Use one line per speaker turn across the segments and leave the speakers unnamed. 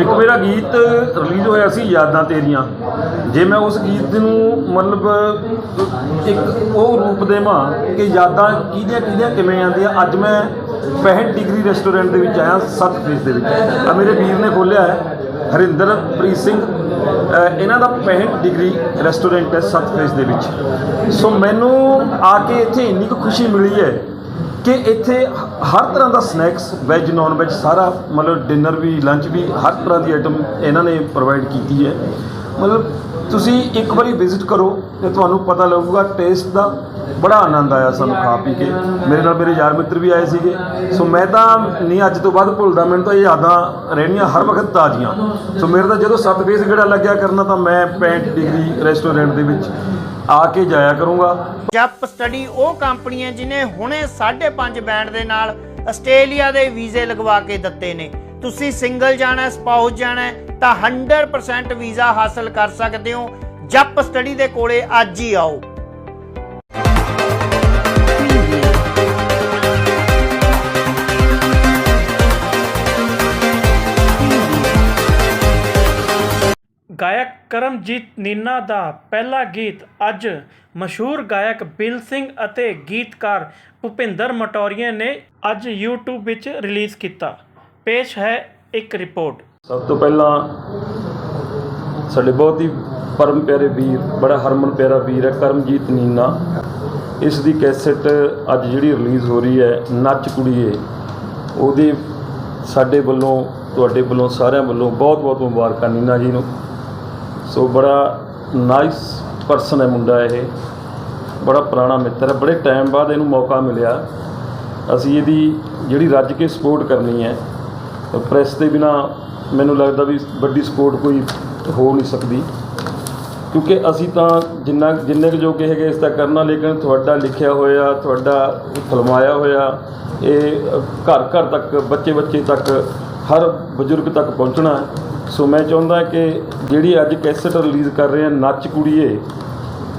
ਇੱਕ ਮੇਰਾ ਗੀਤ ਰਿਲੀਜ਼ ਹੋਇਆ ਸੀ ਯਾਦਾਂ ਤੇਰੀਆਂ। ਜੇ ਮੈਂ ਉਸ ਗੀਤ ਨੂੰ ਮਤਲਬ ਇੱਕ ਉਹ ਰੂਪ ਦੇਵਾਂ ਕਿ ਯਾਦਾਂ ਕਿਹਦੀਆਂ ਕਿਹਦੀਆਂ ਕਿਵੇਂ ਆਉਂਦੀਆਂ, ਅੱਜ ਮੈਂ 65 ਡਿਗਰੀ ਰੈਸਟੋਰੈਂਟ ਦੇ ਵਿੱਚ ਆਇਆ ਸੱਤ ਫੇਸ ਦੇ ਵਿੱਚ। ਆ ਮੇਰੇ ਵੀਰ ਨੇ ਖੋਲ੍ਹਿਆ ਹੈ, ਹਰਿੰਦਰਪ੍ਰੀਤ ਸਿੰਘ। ਇਹਨਾਂ ਦਾ 65 ਡਿਗਰੀ ਰੈਸਟੋਰੈਂਟ ਹੈ ਸੱਤ ਫੇਸ ਦੇ ਵਿੱਚ। ਸੋ ਮੈਨੂੰ ਆ ਕੇ ਇੱਥੇ ਇੰਨੀ ਕੁ ਖੁਸ਼ੀ ਮਿਲੀ ਹੈ ਕਿ ਇੱਥੇ ਹਰ ਤਰ੍ਹਾਂ ਦਾ ਸਨੈਕਸ ਵੈਜ ਨਾਨ ਵੈਜ ਸਾਰਾ ਮਤਲਬ ਡਿਨਰ ਵੀ ਲੰਚ ਵੀ, ਹਰ ਤਰ੍ਹਾਂ ਦੀ ਆਈਟਮ ਇਹਨਾਂ ਨੇ ਪ੍ਰੋਵਾਈਡ ਕੀਤੀ ਹੈ। ਮਤਲਬ ਤੁਸੀਂ ਇੱਕ ਵਾਰੀ ਵਿਜ਼ਿਟ ਕਰੋ ਤੇ ਤੁਹਾਨੂੰ ਪਤਾ ਲੱਗੂਗਾ ਟੇਸਟ ਦਾ ਬੜਾ ਆਨੰਦ ਆਇਆ ਸਾਨੂੰ ਖਾ ਪੀ ਕੇ। ਮੇਰੇ ਨਾਲ ਮੇਰੇ ਯਾਰ ਮਿੱਤਰ ਵੀ ਆਏ ਸੀਗੇ। ਸੋ ਮੈਂ ਤਾਂ ਨਹੀਂ, ਅੱਜ ਤੋਂ ਬਾਅਦ ਭੁੱਲਦਾ, ਮੈਨੂੰ ਤਾਂ ਇਹ ਯਾਦਾਂ ਰਹਿਣੀਆਂ ਹਰ ਵਕਤ ਤਾਜ਼ੀਆਂ। ਸੋ ਮੇਰੇ ਤਾਂ ਜਦੋਂ ਸੱਤ ਬੇਸ ਗੇੜਾ ਲੱਗਿਆ ਕਰਨਾ, ਤਾਂ ਮੈਂ 65 ਡਿਗਰੀ ਰੈਸਟੋਰੈਂਟ ਦੇ ਵਿੱਚ ਆ ਕੇ ਜਾਇਆ ਕਰੂੰਗਾ।
ਜੱਪ ਸਟੱਡੀ ਉਹ ਕੰਪਨੀ ਹੈ ਜਿਨੇ ਹੁਣੇ 5.5 ਬੈਂਡ ਦੇ ਨਾਲ ਆਸਟ੍ਰੇਲੀਆ ਦੇ ਵੀਜ਼ੇ ਲਗਵਾ ਕੇ ਦਿੱਤੇ ਨੇ। ਤੁਸੀਂ ਸਿੰਗਲ ਜਾਣਾ ਹੈ, ਸਪਾਊਸ ਜਾਣਾ ਤਾਂ 100% ਵੀਜ਼ਾ ਹਾਸਲ ਕਰ ਸਕਦੇ ਹੋ। ਜਪ ਸਟੱਡੀ ਦੇ ਕੋਲੇ ਅੱਜ ਹੀ ਆਓ।
ਗਾਇਕ ਕਰਮਜੀਤ ਨੀਨਾ ਦਾ ਪਹਿਲਾ ਗੀਤ ਅੱਜ ਮਸ਼ਹੂਰ ਗਾਇਕ ਬਿਲ ਸਿੰਘ ਅਤੇ ਗੀਤਕਾਰ ਭੁਪਿੰਦਰ ਮਟੌਰੀਆ ਨੇ ਅੱਜ YouTube ਵਿੱਚ ਰਿਲੀਜ਼ ਕੀਤਾ। ਪੇਸ਼ ਹੈ ਇੱਕ ਰਿਪੋਰਟ।
ਸਭ ਤੋਂ ਪਹਿਲਾਂ ਸਾਡੇ ਬਹੁਤ ਹੀ ਪਰਮ ਪਿਆਰੇ ਵੀਰ, ਬੜਾ ਹਰਮਨ ਪਿਆਰਾ ਵੀਰ ਹੈ, ਕਰਮਜੀਤ ਨੀਨਾ। ਇਸ ਦੀ ਕੈਸੇਟ ਅੱਜ ਜਿਹੜੀ ਰਿਲੀਜ਼ ਹੋ ਰਹੀ ਹੈ, ਨੱਚ ਕੁੜੀਏ, ਉਹਦੇ ਸਾਡੇ ਵੱਲੋਂ, ਤੁਹਾਡੇ ਵੱਲੋਂ, ਸਾਰਿਆਂ ਵੱਲੋਂ ਬਹੁਤ ਬਹੁਤ ਮੁਬਾਰਕਾਂ ਨੀਨਾ ਜੀ ਨੂੰ। ਸੋ ਬੜਾ ਨਾਈਸ ਪਰਸਨ ਹੈ ਮੁੰਡਾ ਇਹ। ਬੜਾ ਪੁਰਾਣਾ ਮਿੱਤਰ ਹੈ, ਬੜੇ ਟਾਈਮ ਬਾਅਦ ਇਹਨੂੰ ਮੌਕਾ ਮਿਲਿਆ। ਅਸੀਂ ਇਹਦੀ ਜਿਹੜੀ ਰੱਜ ਕੇ ਸਪੋਰਟ ਕਰਨੀ ਹੈ ਪ੍ਰੈਸ ਦੇ ਬਿਨਾ ਮੈਨੂੰ ਲੱਗਦਾ ਵੀ ਵੱਡੀ ਸਪੋਰਟ ਕੋਈ ਹੋ ਨਹੀਂ ਸਕਦੀ। ਕਿਉਂਕਿ ਅਸੀਂ ਤਾਂ ਜਿੰਨਾ ਜਿੰਨੇ ਕੁ ਜੋਗੇ ਹੈਗੇ ਇਸ ਦਾ ਕਰਨਾ ਲੇਕਿਨ ਤੁਹਾਡਾ ਲਿਖਿਆ ਹੋਇਆ, ਤੁਹਾਡਾ ਫਲਮਾਇਆ ਹੋਇਆ, ਇਹ ਘਰ ਘਰ ਤੱਕ, ਬੱਚੇ ਬੱਚੇ ਤੱਕ, ਹਰ ਬਜ਼ੁਰਗ ਤੱਕ ਪਹੁੰਚਣਾ ਸੋ ਮੈਂ ਚਾਹੁੰਦਾ ਕਿ ਜਿਹੜੀ ਅੱਜ ਕੈਸਟ ਰਿਲੀਜ਼ ਕਰ ਰਹੇ ਹਾਂ, ਨੱਚ ਕੁੜੀਏ,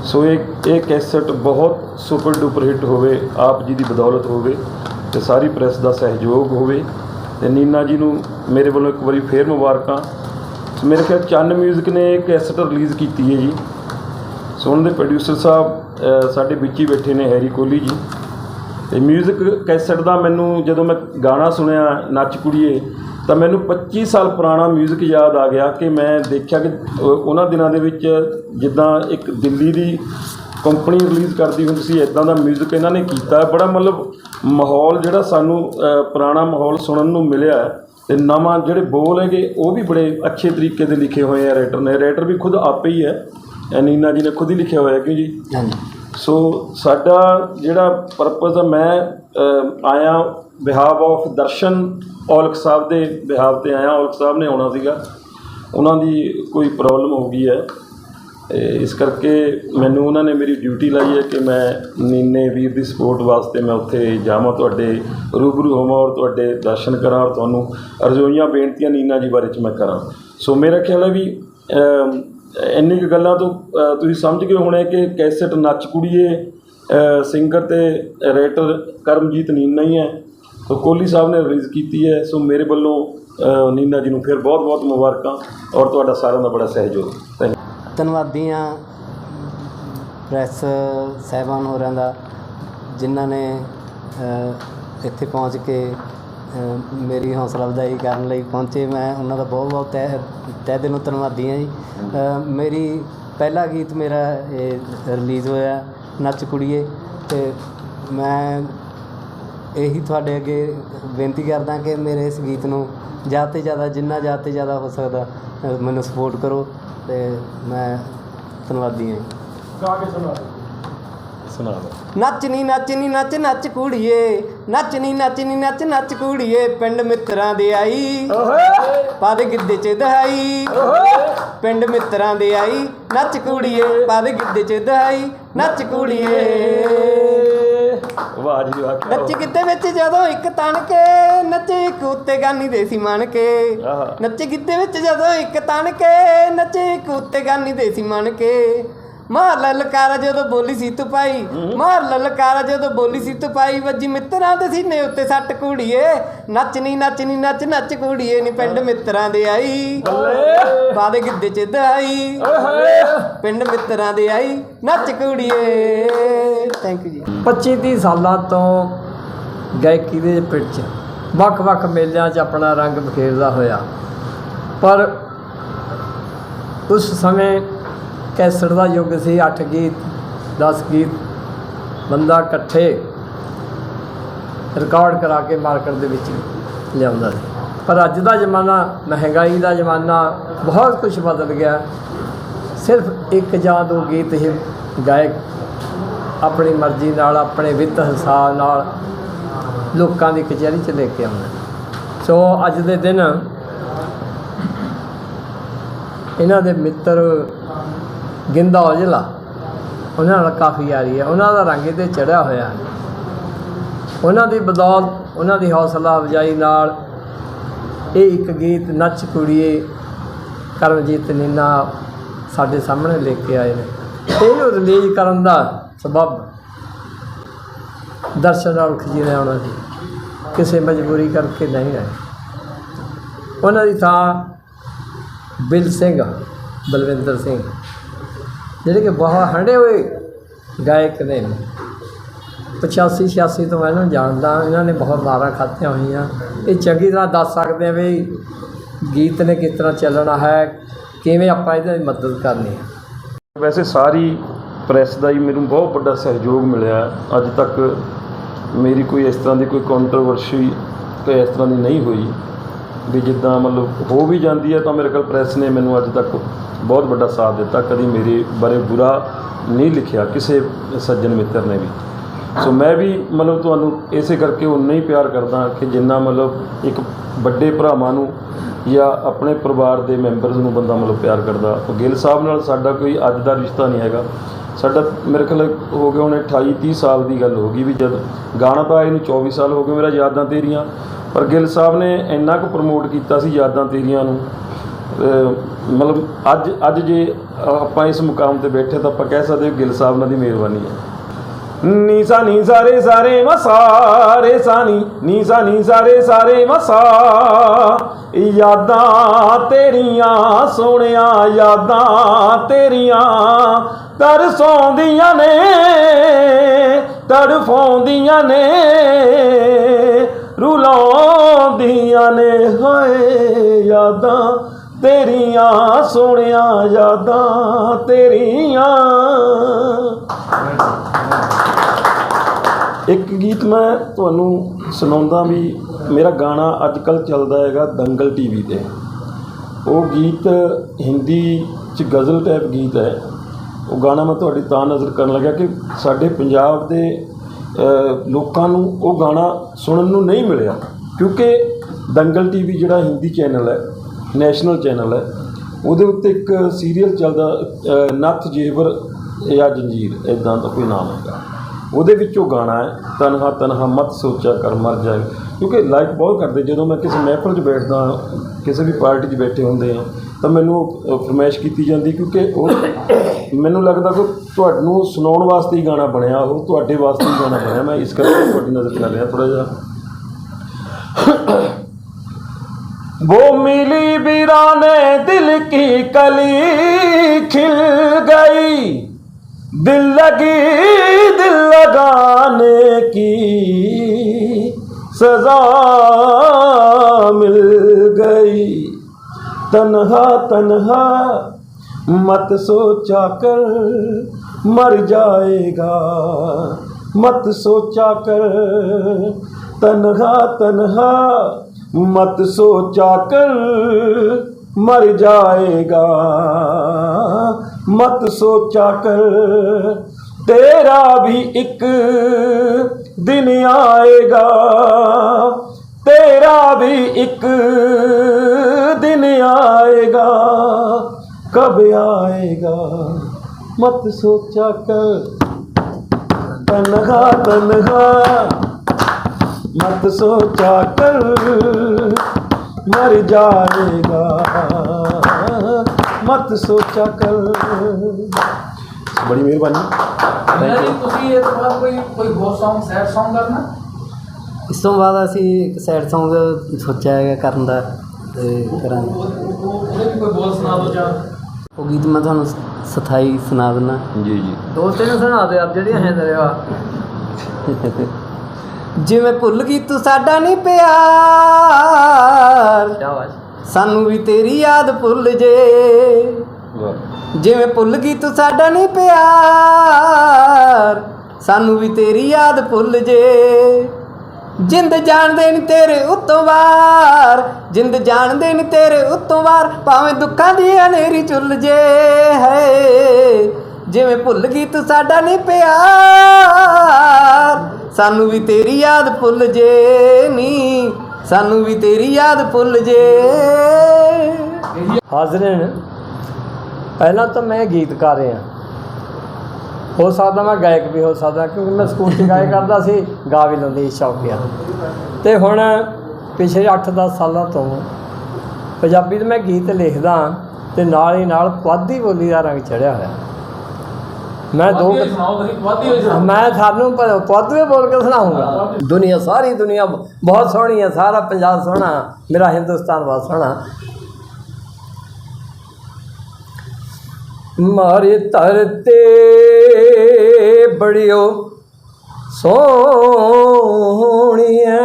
ਸੋ ਇਹ ਇਹ ਕੈਸਟ ਬਹੁਤ ਸੁਪਰ ਡੁਪਰ ਹਿੱਟ ਹੋਵੇ, ਆਪ ਜੀ ਦੀ ਬਦੌਲਤ ਹੋਵੇ ਤੇ ਸਾਰੀ ਪ੍ਰੈਸ ਦਾ ਸਹਿਯੋਗ ਹੋਵੇ। ਤੇ ਨੀਨਾ ਜੀ ਨੂੰ ਮੇਰੇ ਵੱਲੋਂ ਇੱਕ ਵਾਰੀ ਫੇਰ ਮੁਬਾਰਕਾਂ ਸੋ ਮੇਰੇ ਖਿਆਲ ਚੰਨ 뮤직 ਨੇ ਇਹ ਕੈਸਟ ਰਿਲੀਜ਼ ਕੀਤੀ ਹੈ ਜੀ ਸੋ ਉਹਨਾਂ ਦੇ ਪ੍ਰੋਡਿਊਸਰ ਸਾਹਿਬ ਅ, ਸਾਡੇ ਵਿੱਚ ਹੀ ਬੈਠੇ ਨੇ ਹੈਰੀ ਕੋਹਲੀ ਜੀ ਤੇ 뮤직 ਕੈਸਟ ਦਾ ਮੈਨੂੰ ਜਦੋਂ ਮੈਂ ਗਾਣਾ ਸੁਣਿਆ ਨੱਚ ਕੁੜੀਏ ਤਾਂ ਮੈਨੂੰ 25 ਸਾਲ ਪੁਰਾਣਾ 뮤직 ਯਾਦ ਆ ਗਿਆ ਕਿ ਮੈਂ ਦੇਖਿਆ ਕਿ ਉਹ- ਉਹਨਾਂ ਦਿਨਾਂ ਦੇ ਵਿੱਚ ਜਿੱਦਾਂ ਇੱਕ ਦਿੱਲੀ ਦੀ ਕੰਪਨੀ ਰਿਲੀਜ਼ ਕਰਦੀ ਹੁੰਦੀ ਸੀ ਇਦਾਂ ਦਾ 뮤직 ਇਹਨਾਂ ਨੇ ਕੀਤਾ ਬੜਾ ਮਤਲਬ ਮਾਹੌਲ ਜਿਹੜਾ ਸਾਨੂੰ ਪੁਰਾਣਾ ਮਾਹੌਲ ਸੁਣਨ ਨੂੰ ਮਿਲਿਆ ਤੇ ਨਵਾਂ ਜਿਹੜੇ ਬੋਲ ਹੈਗੇ ਉਹ ਵੀ ਬੜੇ ਅੱਛੇ ਤਰੀਕੇ ਦੇ ਲਿਖੇ ਹੋਏ ਆ ਰਾਈਟਰ ਨੇ। ਰਾਈਟਰ ਵੀ ਖੁਦ ਆਪੇ ਹੀ ਹੈ। ਨੀਨਾ ਜੀ ਨੇ ਖੁਦ ਹੀ ਲਿਖਿਆ ਹੋਇਆ ਕਿ ਜੀ।
ਹਾਂਜੀ।
ਸੋ ਸਾਡਾ ਜਿਹੜਾ ਪਰਪਸ ਹੈ ਮੈਂ ਆਇਆ ਬਿਹਾਵ ਆਫ ਦਰਸ਼ਨ ਔਲਖ ਸਾਹਿਬ ਦੇ ਬਿਹਾਵ ਤੇ ਆਇਆ। ਔਲਖ ਸਾਹਿਬ ਨੇ ਆਉਣਾ ਸੀਗਾ। ਉਹਨਾਂ ਦੀ ਕੋਈ ਪ੍ਰੋਬਲਮ ਹੋ ਗਈ ਹੈ। ਇਸ ਕਰਕੇ ਮੈਨੂੰ ਉਹਨਾਂ ਨੇ ਮੇਰੀ ਡਿਊਟੀ ਲਾਈ ਹੈ ਕਿ ਮੈਂ ਨੀਨੇ ਵੀਰ ਦੀ ਸਪੋਰਟ ਵਾਸਤੇ ਮੈਂ ਉੱਥੇ ਜਾਵਾਂ ਤੁਹਾਡੇ ਰੂਬਰੂ ਹੋਵਾਂ ਔਰ ਤੁਹਾਡੇ ਦਰਸ਼ਨ ਕਰਾਂ ਔਰ ਤੁਹਾਨੂੰ ਅਰਜ਼ੋਈਆਂ ਬੇਨਤੀਆਂ ਨੀਨਾ ਜੀ ਬਾਰੇ ਚ ਮੈਂ ਕਰਾਂ। ਸੋ ਮੇਰਾ ਖਿਆਲ ਹੈ ਵੀ ਅਮ, ਇੰਨੀ ਕੁ ਗੱਲਾਂ ਤੋਂ ਤੁਸੀਂ ਸਮਝ ਗਏ ਹੋਣੇ ਕਿ ਕੈਸਟ ਨੱਚ ਕੁੜੀਏ ਸਿੰਗਰ ਤੇ ਰਾਈਟਰ ਕਰਮਜੀਤ ਨੀਨਾ ਹੀ ਹੈ। ਸੋ ਕੋਹਲੀ ਸਾਹਿਬ ਨੇ ਰਿਲੀਜ਼ ਕੀਤੀ ਹੈ। ਸੋ ਮੇਰੇ ਵੱਲੋਂ ਨੀਨਾ ਜੀ ਨੂੰ ਫਿਰ ਬਹੁਤ ਬਹੁਤ ਮੁਬਾਰਕਾਂ ਔਰ ਤੁਹਾਡਾ ਸਾਰਿਆਂ ਦਾ ਬੜਾ ਸਹਿਯੋਗ। ਥੈਂਕ
ਧੰਨਵਾਦੀ ਹਾਂ ਪ੍ਰੈਸ ਸਾਹਿਬਾਨ ਹੋਰਾਂ ਦਾ, ਜਿਨ੍ਹਾਂ ਨੇ ਇੱਥੇ ਪਹੁੰਚ ਕੇ ਮੇਰੀ ਹੌਸਲਾ ਅਫਜ਼ਾਈ ਕਰਨ ਲਈ ਪਹੁੰਚੇ। ਮੈਂ ਉਹਨਾਂ ਦਾ ਬਹੁਤ ਬਹੁਤ ਤਹਿ ਤਹਿ ਦਿਲੋਂ ਧੰਨਵਾਦੀ ਹਾਂ ਜੀ। ਮੇਰੀ ਪਹਿਲਾ ਗੀਤ ਮੇਰਾ ਇਹ ਰਿਲੀਜ਼ ਹੋਇਆ, ਨੱਚ ਕੁੜੀਏ। ਤੇ ਮੈਂ ਇਹੀ ਤੁਹਾਡੇ ਅੱਗੇ ਬੇਨਤੀ ਕਰਦਾ ਕਿ ਮੇਰੇ ਇਸ ਗੀਤ ਨੂੰ ਜ਼ਿਆਦਾ ਤੋਂ ਜ਼ਿਆਦਾ, ਜਿੰਨਾ ਜ਼ਿਆਦਾ ਤੋਂ ਜ਼ਿਆਦਾ ਹੋ ਸਕਦਾ ਮੈਨੂੰ ਸਪੋਰਟ ਕਰੋ। ਤੇ ਮੈਂ ਧੰਨਵਾਦੀ ਹਾਂ ਜੀ।
ਸੁਣਾ ਦਿਓ।
ਨੱਚ ਨੀ ਨੱਚ ਨੀ ਨੱਚ ਨੱਚ ਕੁੜੀਏ। ਨੱਚ ਨੀ ਨੱਚ ਨੀ ਨੱਚ ਨੱਚ ਕੁੜੀਏ। ਪਿੰਡ ਮਿੱਤਰਾਂ ਦੇ ਆਈ। ਪਦ ਗਿੱਧੇ ਚ ਦਹਾਈ। ਪਿੰਡ ਮਿੱਤਰਾਂ ਦੇ ਆਈ। ਨੱਚ ਕੁੜੀਏ ਪਦ ਗਿੱਧੇ ਚ ਦਹਾਈ। ਨੱਚ ਕੁੜੀਏ।
ਵਾਹ ਜੀ ਵਾਹ
ਨੱਚ ਗਿੱਧੇ ਵਿੱਚ ਜਦੋਂ ਇੱਕ ਤਣ ਕੇ ਨੱਚੇ ਇੱਕ ਉੱਤੇ ਗਾਨੀ ਦੇ ਸੀ ਮਣ ਕੇ। ਨੱਚ ਗਿੱਧੇ ਵਿੱਚ ਜਦੋਂ ਇੱਕ ਤਣ ਕੇ ਨੱਚੇ ਇੱਕ ਉੱਤੇ ਗਾਨੀ ਦੇ ਸੀ ਮਣ ਕੇ ਮਾਰ ਲਲਕਾਰਾ ਜਦੋਂ ਬੋਲੀ ਸੀ ਤੂੰ ਪਾਈ ਮਾਰ ਲਲਕਾਰਾ ਜਦੋਂ ਬੋਲੀ ਸੀ ਤੂੰ ਪਾਈ ਵੱਜੀ ਮਿੱਤਰਾਂ ਦੇ ਸੀਨੇ ਉੱਤੇ ਸੱਟ ਕੁੜੀਏ ਨੱਚਨੀ ਨੱਚਨੀ ਨੱਚ ਨੱਚ ਕੁੜੀਏ ਨੀ ਪਿੰਡ ਮਿੱਤਰਾਂ ਦੇ ਆਈ। ਬਾਦੇ ਗਿੱਧੇ ਚ ਦਾਈ ਪਿੰਡ ਮਿੱਤਰਾਂ ਦੇ ਆਈ। ਨੱਚ ਕੁੜੀਏ ਥੈਂਕ ਯੂ ਜੀ।
25 30 ਸਾਲਾਂ ਤੋਂ ਗਾਇਕੀ ਦੇ ਪਿੱਛ ਵੱਖ-ਵੱਖ ਮੇਲਿਆਂ 'ਚ ਆਪਣਾ ਰੰਗ ਬਖੇਰਦਾ ਹੋਇਆ। ਪਰ ਉਸ ਸਮੇਂ ਕੈਸਟ ਦਾ ਯੁੱਗ ਸੀ 8 ਗੀਤ 10 ਗੀਤ, ਬੰਦਾ ਇਕੱਠੇ ਰਿਕਾਰਡ ਕਰਾ ਕੇ ਮਾਰਕੀਟ ਦੇ ਵਿੱਚ ਲਿਆਉਂਦਾ ਸੀ। ਪਰ ਅੱਜ ਦਾ ਜ਼ਮਾਨਾ, ਮਹਿੰਗਾਈ ਦਾ ਜ਼ਮਾਨਾ ਬਹੁਤ ਕੁਝ ਬਦਲ ਗਿਆ। ਸਿਰਫ ਇੱਕ ਜਾਂ ਦੋ ਗੀਤ ਹੀ ਗਾਇਕ ਆਪਣੀ ਮਰਜ਼ੀ ਨਾਲ, ਆਪਣੇ ਵਿੱਤ ਹਿਸਾਬ ਨਾਲ ਲੋਕਾਂ ਦੀ ਕਚਹਿਰੀ 'ਚ ਲੈ ਕੇ ਆਉਂਦਾ ਸੋ ਅੱਜ ਦੇ ਦਿਨ ਇਹਨਾਂ ਦੇ ਮਿੱਤਰ ਗਿੰਦਾ ਔਜਲਾ ਉਹਨਾਂ ਨਾਲ ਕਾਫੀ ਆ ਰਹੀ ਹੈ। ਉਹਨਾਂ ਦਾ ਰੰਗ ਤੇ ਚੜਿਆ ਹੋਇਆ ਹੈ। ਉਹਨਾਂ ਦੀ ਬਦੌਲਤ, ਉਹਨਾਂ ਦੀ ਹੌਸਲਾ ਅਫਜਾਈ ਨਾਲ ਇਹ ਇੱਕ ਗੀਤ ਨੱਚ ਕੁੜੀਏ, ਕਰਮਜੀਤ ਨੀਨਾ ਸਾਡੇ ਸਾਹਮਣੇ ਲੈ ਕੇ ਆਏ ਨੇ। ਇਹਨੂੰ ਰਿਲੀਜ਼ ਕਰਨ ਦਾ ਸਬਬ ਦਰਸ਼ਨ ਔਲਖ ਜੀ ਨੇ ਆਉਣਾ ਸੀ ਕਿਸੇ ਮਜਬੂਰੀ ਕਰਕੇ ਨਹੀਂ ਆਏ। ਉਹਨਾਂ ਦੀ ਥਾਂ ਬਿਲ ਸਿੰਘ, ਬਲਵਿੰਦਰ ਸਿੰਘ। ਜਿਹੜੇ ਕਿ ਬਹੁਤ ਹੰਡੇ ਹੋਏ ਗਾਇਕ ਨੇ। 85 86 ਤੋਂ ਮੈਂ ਇਹਨਾਂ ਨੂੰ ਜਾਣਦਾ, ਇਹਨਾਂ ਨੇ ਬਹੁਤ ਮਾਰਾਂ ਖਾਤੀਆਂ ਹੋਈਆਂ। ਇਹ ਚੰਗੀ ਤਰ੍ਹਾਂ ਦੱਸ ਸਕਦੇ ਆ ਵੀ ਗੀਤ ਨੇ ਕਿਸ ਤਰ੍ਹਾਂ ਚੱਲਣਾ ਹੈ, ਕਿਵੇਂ ਆਪਾਂ ਇਹਦੀ ਮਦਦ ਕਰਨੀ ਹੈ।
ਵੈਸੇ ਸਾਰੀ ਪ੍ਰੈਸ ਦਾ ਹੀ ਮੈਨੂੰ ਬਹੁਤ ਵੱਡਾ ਸਹਿਯੋਗ ਮਿਲਿਆ। ਅੱਜ ਤੱਕ ਮੇਰੀ ਕੋਈ ਇਸ ਤਰ੍ਹਾਂ ਦੀ ਕੋਈ ਕੰਟਰੋਵਰਸ਼ੀ ਤੇ ਇਸ ਤਰ੍ਹਾਂ ਦੀ ਨਹੀਂ ਹੋਈ। ਵੀ ਜਿੱਦਾਂ ਮਤਲਬ ਹੋ ਵੀ ਜਾਂਦੀ ਹੈ ਤਾਂ ਮੇਰੇ ਕੋਲ ਪ੍ਰੈਸ ਨੇ ਮੈਨੂੰ ਅੱਜ ਤੱਕ ਬਹੁਤ ਵੱਡਾ ਸਾਥ ਦਿੱਤਾ। ਕਦੀ ਮੇਰੇ ਬਾਰੇ ਬੁਰਾ ਨਹੀਂ ਲਿਖਿਆ, ਕਿਸੇ ਸੱਜਣ ਮਿੱਤਰ ਨੇ ਵੀ। ਸੋ ਮੈਂ ਵੀ ਮਤਲਬ ਤੁਹਾਨੂੰ ਇਸੇ ਕਰਕੇ ਉਨਾ ਹੀ ਪਿਆਰ ਕਰਦਾ ਕਿ ਜਿੰਨਾ ਮਤਲਬ ਇੱਕ ਵੱਡੇ ਭਰਾਵਾਂ ਨੂੰ ਜਾਂ ਆਪਣੇ ਪਰਿਵਾਰ ਦੇ ਮੈਂਬਰਸ ਨੂੰ ਬੰਦਾ ਮਤਲਬ ਪਿਆਰ ਕਰਦਾ। ਉਹ ਗਿੱਲ ਸਾਹਿਬ ਨਾਲ ਸਾਡਾ ਕੋਈ ਅੱਜ ਦਾ ਰਿਸ਼ਤਾ ਨਹੀਂ ਹੈਗਾ। ਸਾਡਾ ਮੇਰੇ ਖਿਆਲ ਹੋ ਗਿਆ ਹੁਣ 28 30 ਸਾਲ ਦੀ ਗੱਲ ਹੋ ਗਈ ਵੀ ਜਦ ਗਾਣਾ ਪਾਇਆ ਇਹਨੂੰ 24 ਸਾਲ ਹੋ ਗਏ, ਮੇਰਾ ਯਾਦਾਂ ਤੇਰੀਆਂ। ਪਰ ਗਿੱਲ ਸਾਹਿਬ ਨੇ ਇੰਨਾ ਕੁ ਪ੍ਰਮੋਟ ਕੀਤਾ ਸੀ ਯਾਦਾਂ ਤੇਰੀਆਂ ਨੂੰ ਮਤਲਬ ਅੱਜ ਅੱਜ ਜੇ ਆਪਾਂ ਇਸ ਮੁਕਾਮ ਤੇ ਬੈਠੇ ਤਾਂ ਆਪਾਂ ਕਹਿ ਸਕਦੇ ਗਿੱਲ ਸਾਹਿਬ ਨਾਲ ਦੀ ਮਿਹਰਬਾਨੀ ਹੈ। ਨੀ ਸਾ ਨੀ ਸਾਰੇ ਸਾਰੇ ਮਸਾਰੇ ਸਾਨੀ ਨੀ ਸਾ ਨੀ ਸਾਰੇ ਸਾਰੇ ਮਸਾ ਯਾਦਾਂ ਤੇਰੀਆਂ, ਸੋਹਣਿਆ ਯਾਦਾਂ ਤੇਰੀਆਂ ਤਰਸੋਂਦੀਆਂ ਨੇ ਤੜਫਾਉਂਦੀਆਂ ਨੇ। ਰੁਲਾਉਂਦੀਆਂ ਨੇ ਹਾਏ ਯਾਦਾਂ, ਤੇਰੀਆਂ ਸੋਹਣਿਆ ਯਾਦਾਂ, ਤੇਰੀਆਂ। ਇੱਕ ਗੀਤ ਮੈਂ ਤੁਹਾਨੂੰ ਸੁਣਾਉਂਦਾ ਵੀ ਮੇਰਾ ਗਾਣਾ ਅੱਜ ਕੱਲ ਚੱਲਦਾ ਹੈਗਾ ਦੰਗਲ ਟੀਵੀ ਤੇ। ਉਹ ਗੀਤ ਹਿੰਦੀ ਚ ਗਜ਼ਲ ਟਾਈਪ ਗੀਤ ਹੈ। ਉਹ ਗਾਣਾ ਮੈਂ ਤੁਹਾਡੀ ਤਾਂ ਨਜ਼ਰ ਕਰਨ ਲੱਗਾ ਕਿ ਸਾਡੇ ਪੰਜਾਬ ਦੇ ਲੋਕਾਂ ਨੂੰ ਉਹ ਗਾਣਾ ਸੁਣਨ ਨੂੰ ਨਹੀਂ ਮਿਲਿਆ। ਕਿਉਂਕਿ ਦੰਗਲ ਟੀਵੀ ਜਿਹੜਾ ਹਿੰਦੀ ਚੈਨਲ ਹੈ, ਨੈਸ਼ਨਲ ਚੈਨਲ ਹੈ, ਉਹਦੇ ਉੱਤੇ ਇੱਕ ਸੀਰੀਅਲ ਚੱਲਦਾ ਨੱਥ ਜੇਵਰ ਜਾਂ ਜੰਜੀਰ ਇਦਾਂ ਦਾ ਕੋਈ ਨਾਮ ਹੈਗਾ। ਉਹਦੇ ਵਿੱਚ ਉਹ ਗਾਣਾ ਹੈ, ਤਨਹਾ ਤਨਹਾ ਮਤ ਸੋਚਿਆ ਕਰ ਮਰ ਜਾਏ। ਕਿਉਂਕਿ ਲਾਈਕ ਬਹੁਤ ਕਰਦੇ, ਜਦੋਂ ਮੈਂ ਕਿਸੇ ਮਹਿਫਲ 'ਚ ਬੈਠਦਾ ਕਿਸੇ ਵੀ ਪਾਰਟੀ 'ਚ ਬੈਠੇ ਹੁੰਦੇ ਆ ਤਾਂ ਮੈਨੂੰ ਉਹ ਫਰਮਾਇਸ਼ ਕੀਤੀ ਜਾਂਦੀ ਕਿਉਂਕਿ ਉਹ ਮੈਨੂੰ ਲੱਗਦਾ ਕਿ ਤੁਹਾਨੂੰ ਸੁਣਾਉਣ ਵਾਸਤੇ ਹੀ ਗਾਣਾ ਬਣਿਆ ਉਹ ਤੁਹਾਡੇ ਵਾਸਤੇ ਹੀ ਗਾਣਾ ਬਣਿਆ ਮੈਂ ਇਸ ਕਰਕੇ ਤੁਹਾਡੀ ਨਜ਼ਰ ਕਰ ਰਿਹਾ ਥੋੜਾ ਜਿਹਾ वो मिली वीराने दिल की कली खिल गई दिल लगी दिल लगाने की सजा मिल गई तन्हा तन्हा मत सोचा कर मर जाएगा मत सोचा कर तन्हा तन्हा मत सोचा कर मर जाएगा मत सोचा कर तेरा भी एक दिन आएगा तेरा भी एक दिन आएगा कब आएगा मत सोचा कर तन्हा तन्हा मत सोचा कर मर जाएगा मत सोचा कर ਬੜੀ ਮਿਹਰਬਾਨੀ
ਮੇਰਾ ਜੀ ਤੁਸੀਂ ਇਹ ਤੋਂ ਬਾਅਦ ਕੋਈ ਕੋਈ ਹੋਰ Song ਸੈਡ Song ਕਰਨਾ
ਇਸ ਤੋਂ ਬਾਅਦ ਅਸੀਂ ਇੱਕ ਸੈਡ Song ਸੋਚਿਆ ਹੈਗਾ ਕਰਨ ਦਾ ਤੇ ਕਰਾਂਗੇ
ਉਹ- ਉਹ- ਉਹਦੇ ਵੀ ਕੋਈ ਬੋਲ ਸੁਣਾ ਦਿਓ ਜਾਂ
ਉਹ ਗੀਤ ਮੈਂ ਤੁਹਾਨੂੰ ਸਥਾਈ ਸੁਣਾ ਦਿੰਦਾ।
ਜੀ ਜੀ।
ਦੋ ਤਿੰਨ ਸੁਣਾ ਦੇ ਆਪ ਜਿਹੜੀਆਂ ਹੈ ਦਰਿਆ
ਜਿਵੇਂ ਭੁੱਲ ਗਈ ਤੂੰ ਸਾਡਾ ਨਹੀਂ ਪਿਆਰ।
ਸ਼ਾਬਾਸ਼
ਸਾਨੂੰ ਵੀ ਤੇਰੀ ਯਾਦ ਭੁੱਲ ਜੇ। ਜਿਵੇਂ ਭੁੱਲ ਗਈ ਤੂੰ ਸਾਡਾ ਨਹੀਂ ਪਿਆਰ। ਸਾਨੂੰ ਵੀ ਤੇਰੀ ਯਾਦ ਭੁੱਲ ਜੇ। ਜਿੰਦ ਜਾਣਦੇ ਨਹੀਂ ਤੇਰੇ ਉੱਤੋਂ ਵਾਰ, ਜਿੰਦ ਜਾਣਦੇ ਨਹੀਂ ਤੇਰੇ ਉੱਤੋਂ ਵਾਰ, ਭਾਵੇਂ ਦੁੱਖਾਂ ਦੀ ਹਨੇਰੀ ਚੁੱਲ ਜੇ ਹੈ। ਜਿਵੇਂ ਭੁੱਲ ਗਈ ਤੂੰ ਸਾਡਾ ਨਹੀਂ ਪਿਆਰ, ਸਾਨੂੰ ਵੀ ਤੇਰੀ ਯਾਦ ਭੁੱਲ ਜੇ ਨੀ, ਸਾਨੂੰ ਵੀ ਤੇਰੀ ਯਾਦ ਭੁੱਲ ਜੇ।
ਹਾਜ਼ਰੀਨ, ਪਹਿਲਾਂ ਤਾਂ ਮੈਂ ਗੀਤਕਾਰ ਹਾਂ। ਹੋ ਸਕਦਾ ਮੈਂ ਗਾਇਕ ਵੀ ਹੋ ਸਕਦਾ ਕਿਉਂਕਿ ਮੈਂ ਸਕੂਲ 'ਚ ਗਾਇਆ ਕਰਦਾ ਸੀ ਗਾ ਵੀ ਲੈਂਦੇ ਸੀ ਸ਼ੌਕੀਆ ਤੇ ਹੁਣ ਪਿਛਲੇ 8-10 ਸਾਲਾਂ ਤੋਂ ਪੰਜਾਬੀ ਦੇ ਮੈਂ ਗੀਤ ਲਿਖਦਾ ਤੇ ਨਾਲ ਹੀ ਨਾਲ ਪੁਆਧੀ ਬੋਲੀ ਦਾ ਰੰਗ ਚੜਿਆ ਹੋਇਆ। ਮੈਂ ਦੋ ਮੈਂ ਤੁਹਾਨੂੰ ਪ- ਪੁਆਧੀ ਬੋਲ ਕੇ ਸੁਣਾਉਂਗਾ। ਦੁਨੀਆ ਸਾਰੀ ਦੁਨੀਆ ਬਹੁਤ ਸੋਹਣੀ ਹੈ ਸਾਰਾ ਪੰਜਾਬ ਸੋਹਣਾ ਮੇਰਾ ਹਿੰਦੁਸਤਾਨ ਬਹੁਤ ਸੋਹਣਾ। ਮਾਰੇ ਧਰਤੇ ਬੜਿਓ ਸੋਹਣੀਆਂ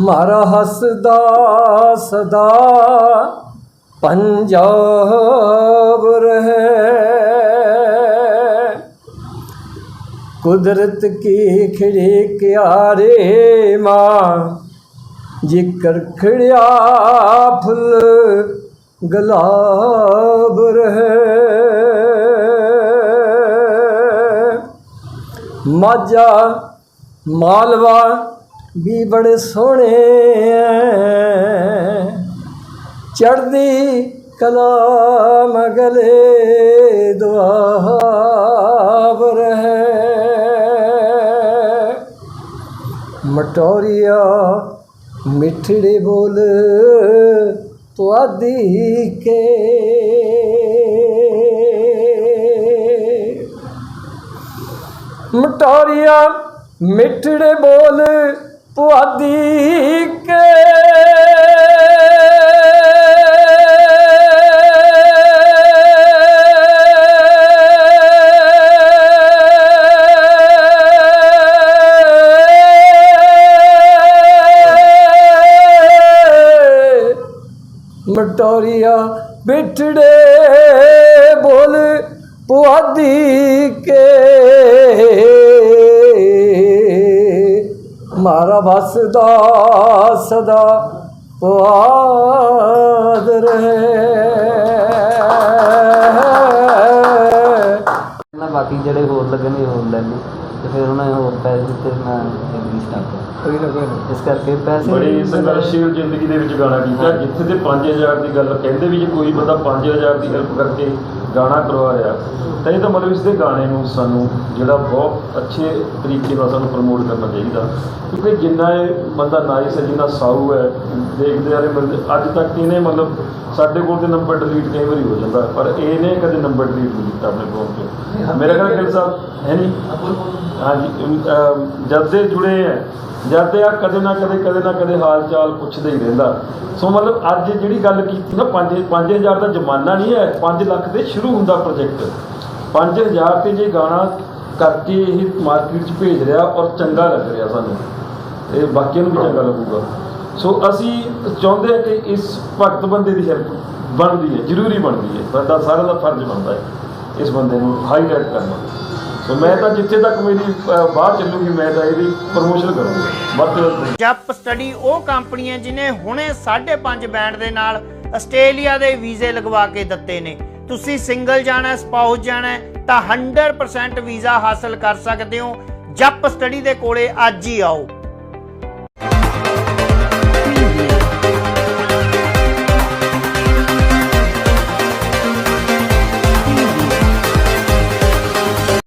ਮਾਰਾ ਹੱਸਦਾ ਸਦਾ ਪੰਜਾਬ ਰਹੇ। ਕੁਦਰਤ ਕੀ ਖਿੜੇ ਕਿਆਰੇ ਮਾਂ ਜਿਕਰ ਖਿੜਿਆ ਫੁੱਲ ਗੁਲਾਬ ਰਹੇ। ਮਾਝਾ ਮਾਲਵਾ ਵੀ ਬੜੇ ਸੋਹਣੇ ਐ। ਚੜਦੀ ਕਲਾ ਮਗਲੇ ਦੁਆਬ ਰਹੇ। ਮਟੋਰੀਆ ਮਿੱਠੜੇ ਬੋਲ ਤੁਆਦੀ ਕੇ। ਮਟੋਰੀਆ ਮਿੱਠੜੇ ਬੋਲ ਪੁਆਦੀ ਕੇ। ਮਟੋਰੀਆ ਬਿਠੜੇ ਬੋਲ ਪੁਆਦੀ ਕੇ। ਮਾਰਾ ਵਸਦਾ ਸਦਾ ਪੁਆਦ ਰਹੇ।
ਬਾਕੀ ਜਿਹੜੇ ਹੋਰ ਲੱਗਣਗੇ ਹੋਰ ਲੈ ਲਈ ਤੇ ਫਿਰ ਉਹਨਾਂ ਨੇ ਹੋਰ ਪੈਸੇ ਦਿੱਤੇ, ਮੈਂ ਐਗਰੀ ਸਟਾਰਟ
ਕੋਈ ਨਾ ਕੋਈ ਨਾ।
ਇਸ ਕਰਕੇ ਪੈਸੇ
ਬੜੀ ਸੰਘਰਸ਼ੀਲ ਜ਼ਿੰਦਗੀ ਦੇ ਵਿੱਚ ਗਾਣਾ ਕੀਤਾ ਜਿੱਥੇ ਤੇ 5000 ਦੀ ਗੱਲ ਕਹਿੰਦੇ ਵੀ ਜੇ ਕੋਈ ਬੰਦਾ 5000 ਦੀ ਹੈਲਪ ਕਰਕੇ ਗਾਣਾ ਕਰਵਾ ਰਿਹਾ ਤਾਂ ਇਹ ਤਾਂ ਮਤਲਬ ਇਸ ਦੇ ਗਾਣੇ ਨੂੰ ਸਾਨੂੰ ਜਿਹੜਾ ਬਹੁਤ ਅੱਛੇ ਤਰੀਕੇ ਨਾਲ ਸਾਨੂੰ ਪ੍ਰਮੋਟ ਕਰਨਾ ਚਾਹੀਦਾ। ਕਿਉਂਕਿ ਜਿੰਨਾ ਇਹ ਬੰਦਾ ਨਾਈਸ ਹੈ ਜਿੰਨਾ ਸਾਊ ਹੈ ਦੇਖਦੇ ਆ ਰਹੇ ਬੰਦੇ ਅੱਜ ਤੱਕ ਇਹਨੇ ਮਤਲਬ ਸਾਡੇ ਕੋਲ ਤੇ ਨੰਬਰ ਡਿਲੀਟ ਕਈ ਵਾਰੀ ਹੋ ਜਾਂਦਾ ਪਰ ਇਹਨੇ ਕਦੇ ਨੰਬਰ ਡਿਲੀਟ ਨਹੀਂ ਕੀਤਾ ਆਪਣੇ ਫੋਨ ਤੋਂ। ਮੇਰਾ ਖਿਆਲ ਸਾਹਿਬ ਹੈ ਨਹੀਂ? ਹਾਂਜੀ ਜਦ ਦੇ ਜੁੜੇ ਹੈ, ਜਦ ਦੇ ਆ ਕਦੇ ਨਾ ਕਦੇ ਕਦੇ ਨਾ ਕਦੇ ਹਾਲ ਚਾਲ ਪੁੱਛਦਾ ਹੀ ਰਹਿੰਦਾ। ਸੋ ਮਤਲਬ ਅੱਜ ਜਿਹੜੀ ਗੱਲ ਕੀਤੀ ਨਾ 5 5000 ਦਾ ਜ਼ਮਾਨਾ ਨਹੀਂ ਹੈ 5 ਲੱਖ ਦੇ ਸ਼ੁਰੂ ਹੁੰਦਾ ਪ੍ਰੋਜੈਕਟ 5000 ਤੇ ਜੇ ਗਾਣਾ ਕਰਕੇ ਇਹ ਮਾਰਕੀਟ 'ਚ ਭੇਜ ਰਿਹਾ ਔਰ ਚੰਗਾ ਲੱਗ ਰਿਹਾ ਸਾਨੂੰ, ਇਹ ਬਾਕੀਆਂ ਨੂੰ ਵੀ ਚੰਗਾ ਲੱਗੂਗਾ। ਸੋ ਅਸੀਂ ਚਾਹੁੰਦੇ ਹਾਂ ਕਿ ਇਸ ਭਗਤ ਬੰਦੇ ਦੀ ਹੈਲਪ ਬਣਦੀ ਹੈ, ਜ਼ਰੂਰੀ ਬਣਦੀ ਹੈ। ਸਾਡਾ ਸਾਰਿਆਂ ਦਾ ਫਰਜ਼ ਬਣਦਾ ਹੈ, ਇਸ ਬੰਦੇ ਨੂੰ ਹਾਈਲਾਈਟ ਕਰਨਾ। ਸੋ ਮੈਂ ਤਾਂ ਜਿੱਥੇ ਤੱਕ ਮੇਰੀ ਅਹ, ਬਾਹਰ ਚੱਲੂਗੀ ਮੈਂ ਤਾਂ ਇਹਦੀ ਪ੍ਰਮੋਸ਼ਨ ਕਰੂੰਗਾ। ਵੱਧ ਤੋਂ ਵੱਧ
ਜਪ ਸਟੱਡੀ ਉਹ ਕੰਪਨੀ ਹੈ ਜਿਨੇ ਹੁਣੇ 5.5 ਬੈਂਡ ਦੇ ਨਾਲ ਆਸਟ੍ਰੇਲੀਆ ਦੇ ਵੀਜ਼ੇ ਲਗਵਾ ਕੇ ਦਿੱਤੇ ਨੇ। ਤੁਸੀਂ ਸਿੰਗਲ ਜਾਣਾ ਸਪਾਊਸ ਜਾਣਾ ਹੈ ਤਾਂ 100% ਵੀਜ਼ਾ ਹਾਸਲ ਕਰ ਸਕਦੇ ਹੋ। ਜਪ ਸਟੱਡੀ ਦੇ ਕੋਲੇ ਅੱਜ ਹੀ ਆਓ।